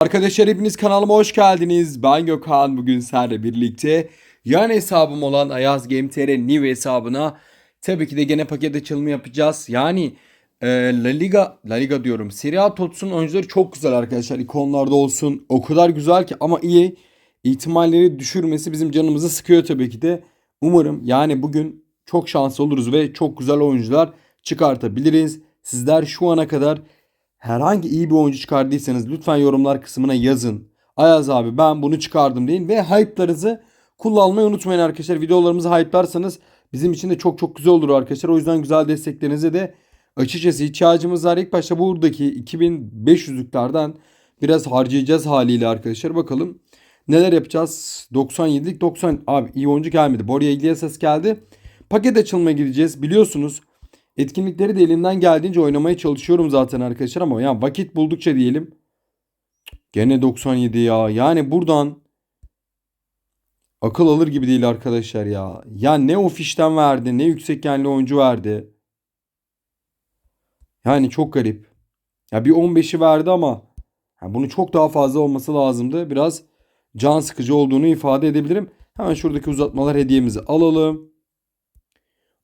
Arkadaşlar hepiniz kanalıma hoş geldiniz. Ben Gökhan. Bugün sizlerle birlikte yan hesabım olan Ayaz Game TR New hesabına tabii ki de gene paket açılımı yapacağız. Yani e, La Liga, La Liga diyorum. Serie A Tots'un oyuncuları çok güzel arkadaşlar. İkonlarda olsun. O kadar güzel ki ama iyi ihtimalleri düşürmesi bizim canımızı sıkıyor tabii ki de. Umarım yani bugün çok şanslı oluruz ve çok güzel oyuncular çıkartabiliriz. Sizler şu ana kadar herhangi iyi bir oyuncu çıkardıysanız lütfen yorumlar kısmına yazın. Ayaz abi ben bunu çıkardım deyin ve hype'larınızı kullanmayı unutmayın arkadaşlar. Videolarımızı hype'larsanız bizim için de çok çok güzel olur arkadaşlar. O yüzden güzel desteklerinize de açıkçası ihtiyacımız var. İlk başta buradaki 2500'lüklerden biraz harcayacağız haliyle arkadaşlar. Bakalım neler yapacağız. 97'lik 90 abi iyi oyuncu gelmedi. Borja Iglesias geldi. Paket açılmaya gideceğiz. Biliyorsunuz Etkinlikleri de elimden geldiğince oynamaya çalışıyorum zaten arkadaşlar ama ya vakit buldukça diyelim. Gene 97 ya. Yani buradan akıl alır gibi değil arkadaşlar ya. Ya ne o fişten verdi ne yüksek genli oyuncu verdi. Yani çok garip. Ya bir 15'i verdi ama ya bunu çok daha fazla olması lazımdı. Biraz can sıkıcı olduğunu ifade edebilirim. Hemen şuradaki uzatmalar hediyemizi alalım.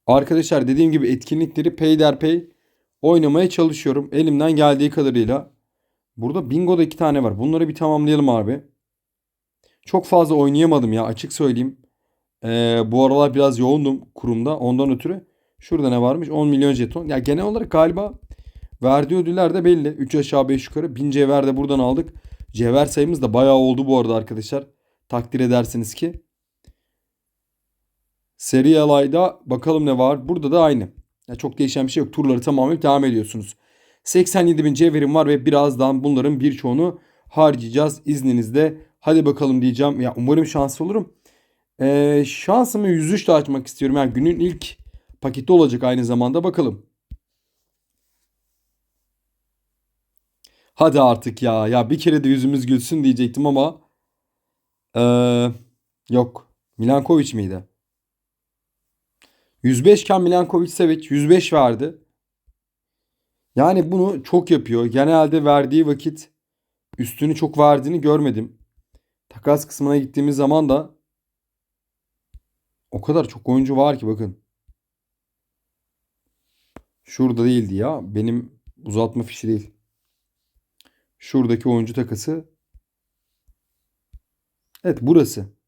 Arkadaşlar dediğim gibi etkinlikleri peyderpey oynamaya çalışıyorum. Elimden geldiği kadarıyla. Burada bingo'da iki tane var. Bunları bir tamamlayalım abi. Çok fazla oynayamadım ya açık söyleyeyim. Ee, bu aralar biraz yoğundum kurumda. Ondan ötürü. Şurada ne varmış? 10 milyon jeton. Ya genel olarak galiba verdiği ödüller de belli. 3 aşağı 5 yukarı. 1000 cevher de buradan aldık. Cevher sayımız da bayağı oldu bu arada arkadaşlar. Takdir edersiniz ki. Seri alayda bakalım ne var. Burada da aynı. Ya çok değişen bir şey yok. Turları tamamlayıp devam ediyorsunuz. 87 bin cevherim var ve birazdan bunların birçoğunu harcayacağız izninizle. Hadi bakalım diyeceğim. Ya umarım şanslı olurum. Ee, şansımı 103 de açmak istiyorum. Yani günün ilk paketi olacak aynı zamanda. Bakalım. Hadi artık ya. Ya bir kere de yüzümüz gülsün diyecektim ama ee, yok. Milankovic miydi? 105 iken Milankovic Savic 105 verdi. Yani bunu çok yapıyor. Genelde verdiği vakit üstünü çok verdiğini görmedim. Takas kısmına gittiğimiz zaman da o kadar çok oyuncu var ki bakın. Şurada değildi ya. Benim uzatma fişi değil. Şuradaki oyuncu takası. Evet burası.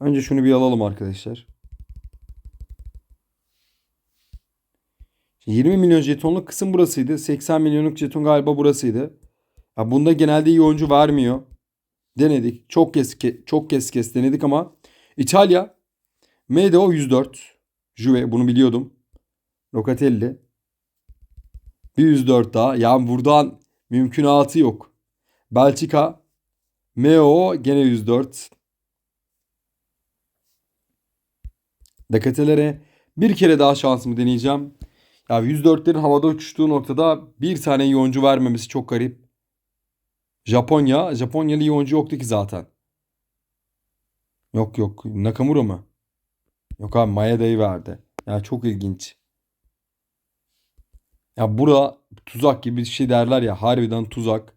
Önce şunu bir alalım arkadaşlar. 20 milyon jetonluk kısım burasıydı. 80 milyonluk jeton galiba burasıydı. Ya bunda genelde iyi oyuncu vermiyor. Denedik. Çok kez çok kez kez denedik ama İtalya Medeo 104. Juve bunu biliyordum. Locatelli. Bir 104 daha. Yani buradan mümkünatı yok. Belçika Meo gene 104. Dekatelere bir kere daha şansımı deneyeceğim. Ya 104'lerin havada uçuştuğu noktada bir tane iyi oyuncu vermemesi çok garip. Japonya. Japonyalı iyi oyuncu yoktu ki zaten. Yok yok. Nakamura mı? Yok abi Maeda'yı verdi. Ya çok ilginç. Ya bura tuzak gibi bir şey derler ya. Harbiden tuzak.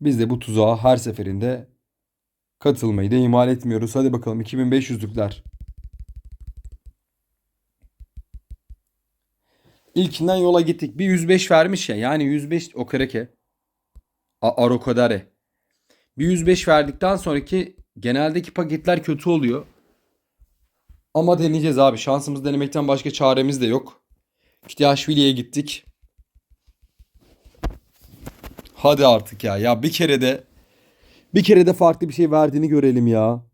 Biz de bu tuzağa her seferinde katılmayı da ihmal etmiyoruz. Hadi bakalım 2500'lükler. İlkinden yola gittik. Bir 105 vermiş ya. Yani 105 o kereke. Arokodare. Bir 105 verdikten sonraki geneldeki paketler kötü oluyor. Ama deneyeceğiz abi. Şansımız denemekten başka çaremiz de yok. İhtiyaçvili'ye gittik. Hadi artık ya. Ya bir kere de bir kere de farklı bir şey verdiğini görelim ya.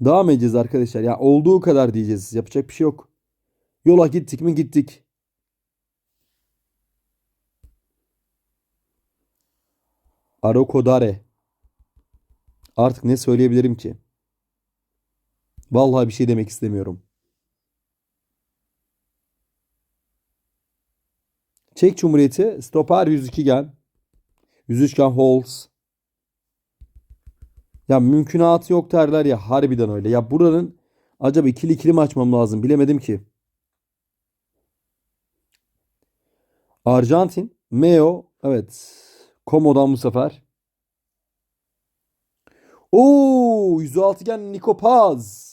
Devam edeceğiz arkadaşlar. Ya olduğu kadar diyeceğiz. Yapacak bir şey yok. Yola gittik mi gittik. Arokodare. Artık ne söyleyebilirim ki? Vallahi bir şey demek istemiyorum. Çek Cumhuriyeti stoper 102 gen. 103 gen Halls. Ya mümkünatı yok derler ya harbiden öyle. Ya buranın acaba ikili ikili mi açmam lazım bilemedim ki. Arjantin. Meo. Evet. Komo'dan bu sefer. Oo, 106 gen Niko Paz.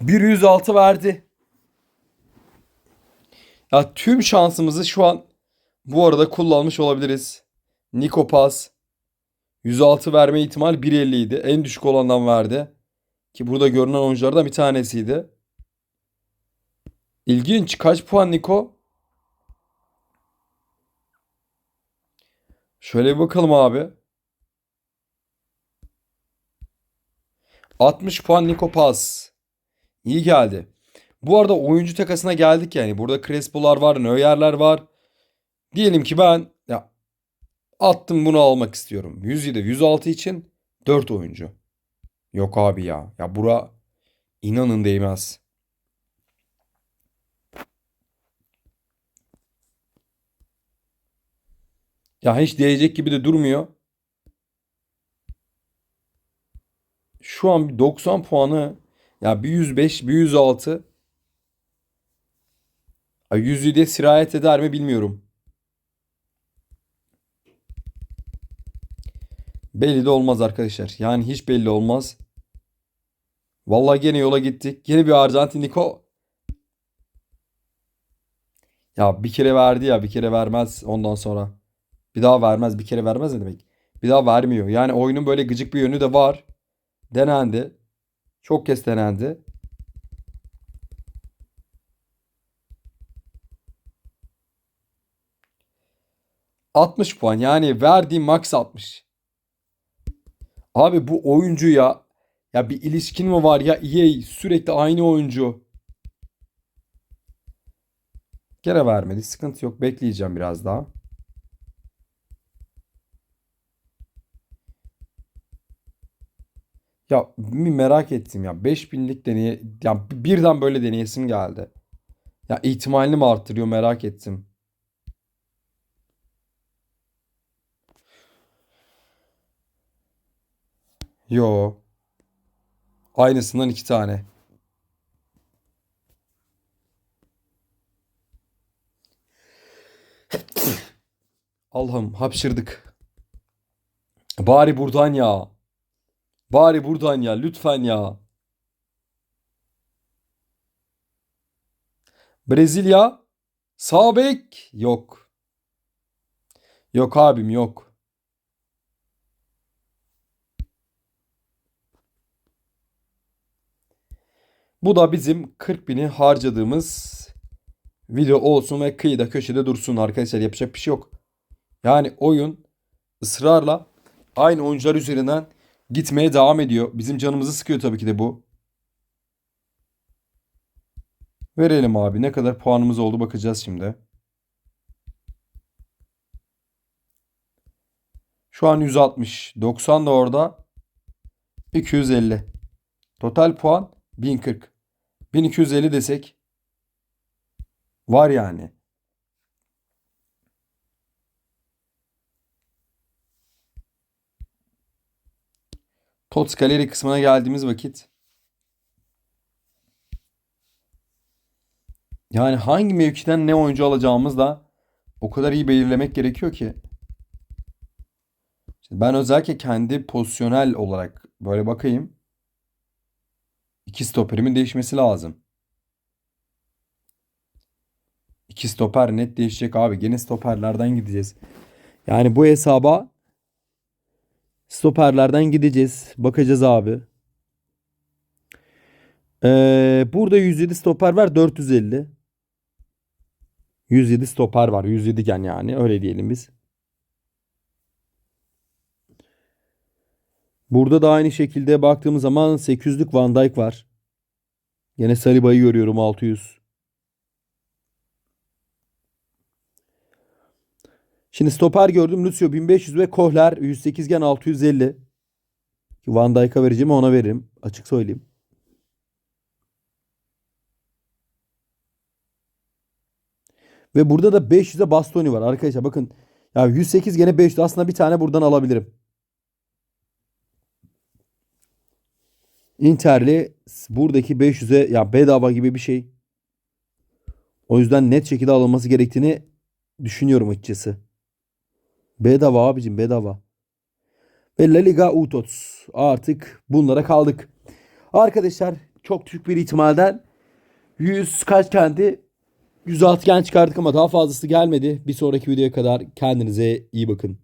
Bir 106 verdi. Ya tüm şansımızı şu an bu arada kullanmış olabiliriz. Niko Paz 106 verme ihtimal 1.50 idi. En düşük olandan verdi. Ki burada görünen oyunculardan bir tanesiydi. İlginç. Kaç puan Niko? Şöyle bir bakalım abi. 60 puan Niko Paz. İyi geldi. Bu arada oyuncu takasına geldik yani. Burada Crespo'lar var, Neuer'ler var. Diyelim ki ben attım bunu almak istiyorum. 107, 106 için 4 oyuncu. Yok abi ya. Ya bura inanın değmez. Ya hiç değecek gibi de durmuyor. Şu an bir 90 puanı ya bir 105, bir 106. Ay 107'ye sirayet eder mi bilmiyorum. Belli de olmaz arkadaşlar. Yani hiç belli olmaz. Vallahi gene yola gittik. Yine bir Arjantin Niko. Ya bir kere verdi ya bir kere vermez ondan sonra. Bir daha vermez bir kere vermez ne demek? Bir daha vermiyor. Yani oyunun böyle gıcık bir yönü de var. Denendi. Çok kez denendi. ...60 puan yani verdiğim max 60. Abi bu oyuncu ya... ...ya bir ilişkin mi var ya EA sürekli aynı oyuncu. Gene vermedi sıkıntı yok bekleyeceğim biraz daha. Ya merak ettim ya 5000'lik deneye ya birden böyle deneyesim geldi. Ya ihtimalini mi arttırıyor merak ettim. Yo. Aynısından iki tane. Allah'ım hapşırdık. Bari buradan ya. Bari buradan ya lütfen ya. Brezilya sağ bek yok. Yok abim yok. Bu da bizim 40 bini harcadığımız video olsun ve kıyıda köşede dursun arkadaşlar yapacak bir şey yok. Yani oyun ısrarla aynı oyuncular üzerinden gitmeye devam ediyor. Bizim canımızı sıkıyor tabii ki de bu. Verelim abi. Ne kadar puanımız oldu bakacağız şimdi. Şu an 160. 90 da orada. 250. Total puan 1040. 1250 desek var yani. Tots Galeri kısmına geldiğimiz vakit yani hangi mevkiden ne oyuncu alacağımız da o kadar iyi belirlemek gerekiyor ki. Ben özellikle kendi pozisyonel olarak böyle bakayım. İki stoperimin değişmesi lazım. İki stoper net değişecek abi. Gene stoperlerden gideceğiz. Yani bu hesaba stoperlerden gideceğiz. Bakacağız abi. Ee, burada 107 stoper var 450. 107 stoper var. 107 gen yani. Öyle diyelim biz. Burada da aynı şekilde baktığımız zaman 800'lük Van Dijk var. Yine Saliba'yı görüyorum 600. Şimdi stoper gördüm. Lucio 1500 ve Kohler 108 gen 650. Van Dijk'a vereceğim ona veririm. Açık söyleyeyim. Ve burada da 500'e Bastoni var arkadaşlar. Bakın ya 108 gene 500 aslında bir tane buradan alabilirim. Inter'li buradaki 500'e ya bedava gibi bir şey. O yüzden net şekilde alınması gerektiğini düşünüyorum açıkçası. Bedava abicim bedava. Ve La Liga Utots. Artık bunlara kaldık. Arkadaşlar çok düşük bir ihtimalden 100 kaç kendi 106 gen çıkardık ama daha fazlası gelmedi. Bir sonraki videoya kadar kendinize iyi bakın.